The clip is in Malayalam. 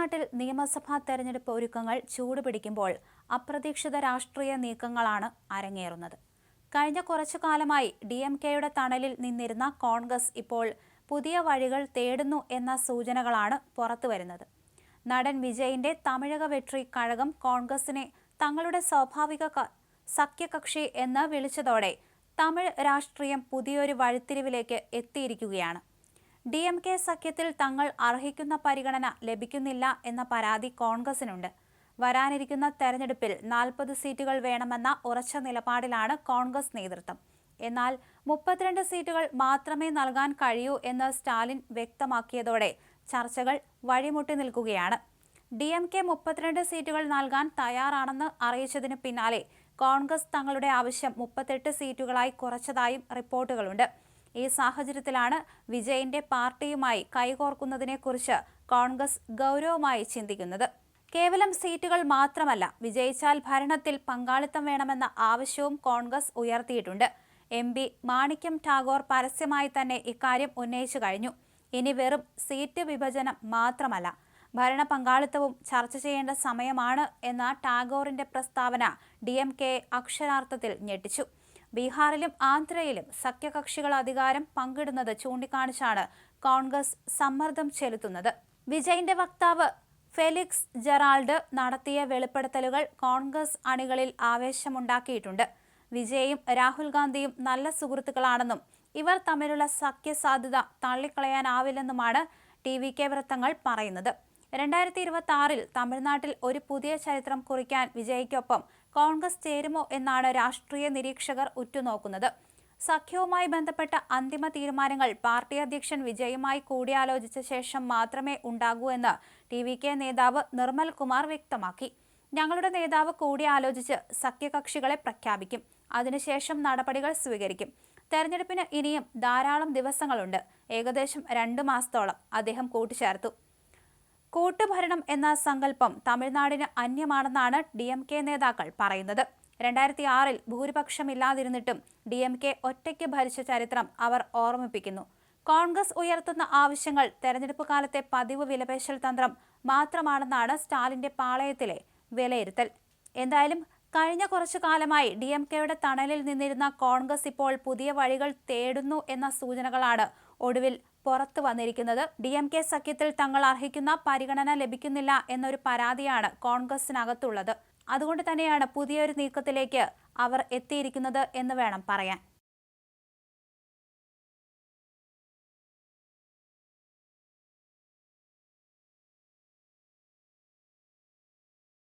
തമിഴ്നാട്ടിൽ നിയമസഭാ തെരഞ്ഞെടുപ്പ് ഒരുക്കങ്ങൾ ചൂടുപിടിക്കുമ്പോൾ അപ്രതീക്ഷിത രാഷ്ട്രീയ നീക്കങ്ങളാണ് അരങ്ങേറുന്നത്. കഴിഞ്ഞ കുറച്ചു കാലമായി ഡി എം കെയുടെ തണലിൽ നിന്നിരുന്ന കോൺഗ്രസ് ഇപ്പോൾ പുതിയ വഴികൾ തേടുന്നു എന്ന സൂചനകളാണ് പുറത്തുവരുന്നത് നടൻ വിജയിന്റെ തമിഴക വെട്രി കഴകം കോൺഗ്രസിനെ തങ്ങളുടെ സ്വാഭാവിക സഖ്യകക്ഷി എന്ന് വിളിച്ചതോടെ തമിഴ് രാഷ്ട്രീയം പുതിയൊരു വഴിത്തിരിവിലേക്ക് എത്തിയിരിക്കുകയാണ്. ഡി എം കെ സഖ്യത്തിൽ തങ്ങൾ അർഹിക്കുന്ന പരിഗണന ലഭിക്കുന്നില്ല എന്ന പരാതി കോൺഗ്രസിനുണ്ട്. വരാനിരിക്കുന്ന തെരഞ്ഞെടുപ്പിൽ നാൽപ്പത് സീറ്റുകൾ വേണമെന്ന ഉറച്ച നിലപാടിലാണ് കോൺഗ്രസ് നേതൃത്വം. എന്നാൽ മുപ്പത്തിരണ്ട് സീറ്റുകൾ മാത്രമേ നൽകാൻ കഴിയൂ എന്ന് സ്റ്റാലിൻ വ്യക്തമാക്കിയതോടെ ചർച്ചകൾ വഴിമുട്ടി നിൽക്കുകയാണ്. ഡി എം കെ മുപ്പത്തിരണ്ട് സീറ്റുകൾ നൽകാൻ തയ്യാറാണെന്ന് അറിയിച്ചതിന് പിന്നാലെ കോൺഗ്രസ് തങ്ങളുടെ ആവശ്യം മുപ്പത്തെട്ട് സീറ്റുകളായി കുറച്ചതായും റിപ്പോർട്ടുകളുണ്ട്. ഈ സാഹചര്യത്തിലാണ് വിജയന്റെ പാർട്ടിയുമായി കൈകോർക്കുന്നതിനെക്കുറിച്ച് കോൺഗ്രസ് ഗൗരവമായി ചിന്തിക്കുന്നത്. കേവലം സീറ്റുകൾ മാത്രമല്ല വിജയിച്ചാൽ ഭരണത്തിൽ പങ്കാളിത്തം വേണമെന്ന ആവശ്യവും കോൺഗ്രസ് ഉയർത്തിയിട്ടുണ്ട്. എം പി മാണിക്യം ടാഗോർ പരസ്യമായി തന്നെ ഇക്കാര്യം ഉന്നയിച്ചു കഴിഞ്ഞു. ഇനി വെറും സീറ്റ് വിഭജനം മാത്രമല്ല ഭരണ പങ്കാളിത്തവും ചർച്ച ചെയ്യേണ്ട സമയമാണ് എന്ന ടാഗോറിന്റെ പ്രസ്താവന ഡി അക്ഷരാർത്ഥത്തിൽ ഞെട്ടിച്ചു. ബീഹാറിലും ആന്ധ്രയിലും സഖ്യകക്ഷികൾ അധികാരം പങ്കിടുന്നത് ചൂണ്ടിക്കാണിച്ചാണ് കോൺഗ്രസ് സമ്മർദ്ദം ചെലുത്തുന്നത്. വിജയിന്റെ വക്താവ് ഫെലിക്സ് ജെറാൾഡ് നടത്തിയ വെളിപ്പെടുത്തലുകൾ കോൺഗ്രസ് അണികളിൽ ആവേശമുണ്ടാക്കിയിട്ടുണ്ട്. വിജയും രാഹുൽ ഗാന്ധിയും നല്ല സുഹൃത്തുക്കളാണെന്നും ഇവർ തമ്മിലുള്ള സഖ്യസാധ്യത തള്ളിക്കളയാനാവില്ലെന്നുമാണ് ടി വി കെ വൃത്തങ്ങൾ പറയുന്നത്. രണ്ടായിരത്തി ഇരുപത്തി ആറിൽ തമിഴ്നാട്ടിൽ ഒരു പുതിയ ചരിത്രം കുറിക്കാൻ വിജയ്ക്കൊപ്പം കോൺഗ്രസ് ചേരുമോ എന്നാണ് രാഷ്ട്രീയ നിരീക്ഷകർ ഉറ്റുനോക്കുന്നത്. സഖ്യവുമായി ബന്ധപ്പെട്ട അന്തിമ തീരുമാനങ്ങൾ പാർട്ടി അധ്യക്ഷൻ വിജയുമായി കൂടിയാലോചിച്ച ശേഷം മാത്രമേ ഉണ്ടാകൂ എന്ന് ടി വി കെ നേതാവ് നിർമ്മൽ കുമാർ വ്യക്തമാക്കി. ഞങ്ങളുടെ നേതാവ് കൂടിയാലോചിച്ച് സഖ്യകക്ഷികളെ പ്രഖ്യാപിക്കും. അതിനുശേഷം നടപടികൾ സ്വീകരിക്കും. തെരഞ്ഞെടുപ്പിന് ഇനിയും ധാരാളം ദിവസങ്ങളുണ്ട്. ഏകദേശം രണ്ട് മാസത്തോളം അദ്ദേഹം കൂട്ടിച്ചേർത്തു കൂട്ടുഭരണം എന്ന സങ്കല്പം തമിഴ്നാടിന് അന്യമാണെന്നാണ് ഡി എം കെ നേതാക്കൾ പറയുന്നത്. രണ്ടായിരത്തി ആറിൽ ഭൂരിപക്ഷമില്ലാതിരുന്നിട്ടും ഡി എം കെ ഒറ്റയ്ക്ക് ഭരിച്ച ചരിത്രം അവർ ഓർമ്മിപ്പിക്കുന്നു. കോൺഗ്രസ് ഉയർത്തുന്ന ആവശ്യങ്ങൾ തെരഞ്ഞെടുപ്പ് കാലത്തെ പതിവ് വിലപേശൽ തന്ത്രം മാത്രമാണെന്നാണ് സ്റ്റാലിന്റെ പാളയത്തിലെ വിലയിരുത്തൽ. എന്തായാലും കഴിഞ്ഞ കുറച്ചു കാലമായി ഡി എം കെയുടെ തണലിൽ നിന്നിരുന്ന കോൺഗ്രസ് ഇപ്പോൾ പുതിയ വഴികൾ തേടുന്നു എന്ന സൂചനകളാണ് ഒടുവിൽ പുറത്തു വന്നിരിക്കുന്നത്. ഡി എം കെ സഖ്യത്തിൽ തങ്ങൾ അർഹിക്കുന്ന പരിഗണന ലഭിക്കുന്നില്ല എന്നൊരു പരാതിയാണ് കോൺഗ്രസിനകത്തുള്ളത്. അതുകൊണ്ട് തന്നെയാണ് പുതിയൊരു നീക്കത്തിലേക്ക് അവർ എത്തിയിരിക്കുന്നത് എന്ന് വേണം പറയാൻ.